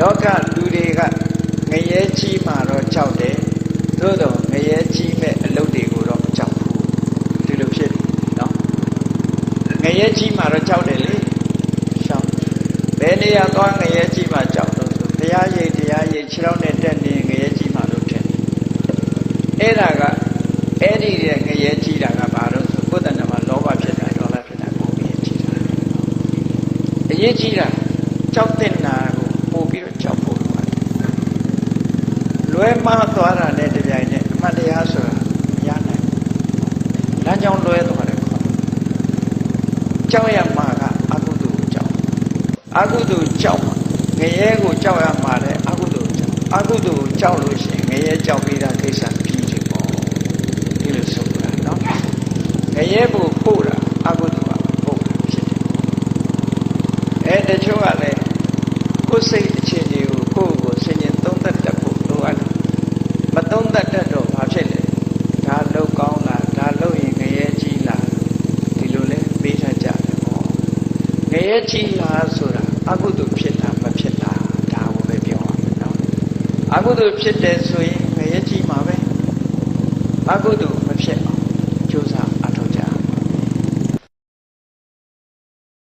လောကလူတွေကငရဲကြီးမှတော့ကြောက်တယ်သို့တော့ငရဲကြီးမဲ့အလုပ်တွေကိုတော့မကြောက်ဘူးဒီလိုဖြစ်တယ်နော်ငရဲကြီးမှတော့ကြောက်တယ်လေရှောင်းဘယ်နေရာသွားငရဲကြီးမှကြောက်လို့ဆိုဘုရားရိပ်တရားရိပ်ခြေထောက်နဲ့တက်နေငရဲကြီးမှလို့ထင်တယ်အဲ့ဒါကအဲ့ဒီရဲ့ငရဲကြီးတာကဘာလို့ဆိုကိုယ်တဏ္ဍမှာလောဘဖြစ်တာဒေါသဖြစ်တာကိုငရဲကြီးတာအရေးကြီးတာကြောက်တဲ့နာကိုပို့ပြီးတော့ကြောက်ဖို့လိုပါတယ် လွဲမှားသွားတာနဲ့တပြိုင်နက်အမှတ်တရားဆိုတာမရနိုင်ဘူးလမ်းကြောင်းလွဲသွားတယ်ခေါ်တယ်ကြောက်ရမှာကအကုသိုလ်ကိုကြောက်အကုသိုလ်ကြောက်မှာငရဲကိုကြောက်ရမှာလေအကုသိုလ်ကိုကြောက်အကုသိုလ်ကိုကြောက်လို့ရှိရင်ငရဲကြောက်ပြီးတာကိစ္စပြီးတယ်ပေါ့ဒီလိုဆိုတာနော်ငရဲကိုပို့တာအကုသိုလ်ကပို့တာဖြစ်တယ်အဲတချို့ကလည်းကိုယ်စိတ်အခြေအနေကိုကိုယ့်ကိုယ်ဆင်ញင်သုံးသပ်တတ်ဖို့လိုအပ်တယ်မ သုံးသပ်တတ်တော့ဘာဖြစ်လဲဒါလောက်ကောင်းလားဒါလောက်ရင်ငရဲကြီးလားဒီလိုလဲပေးထားကြတယ်ပေါ့ငရဲကြီးလားဆိုတာအကုသိုလ်ဖြစ်တာမဖြစ်တာဒါကိုပဲပြောရမယ်နော်အကုသိုလ်ဖြစ်တယ်ဆိုရင်ငရဲကြီးမှာပဲအကုသိုလ်မဖြစ်အောင်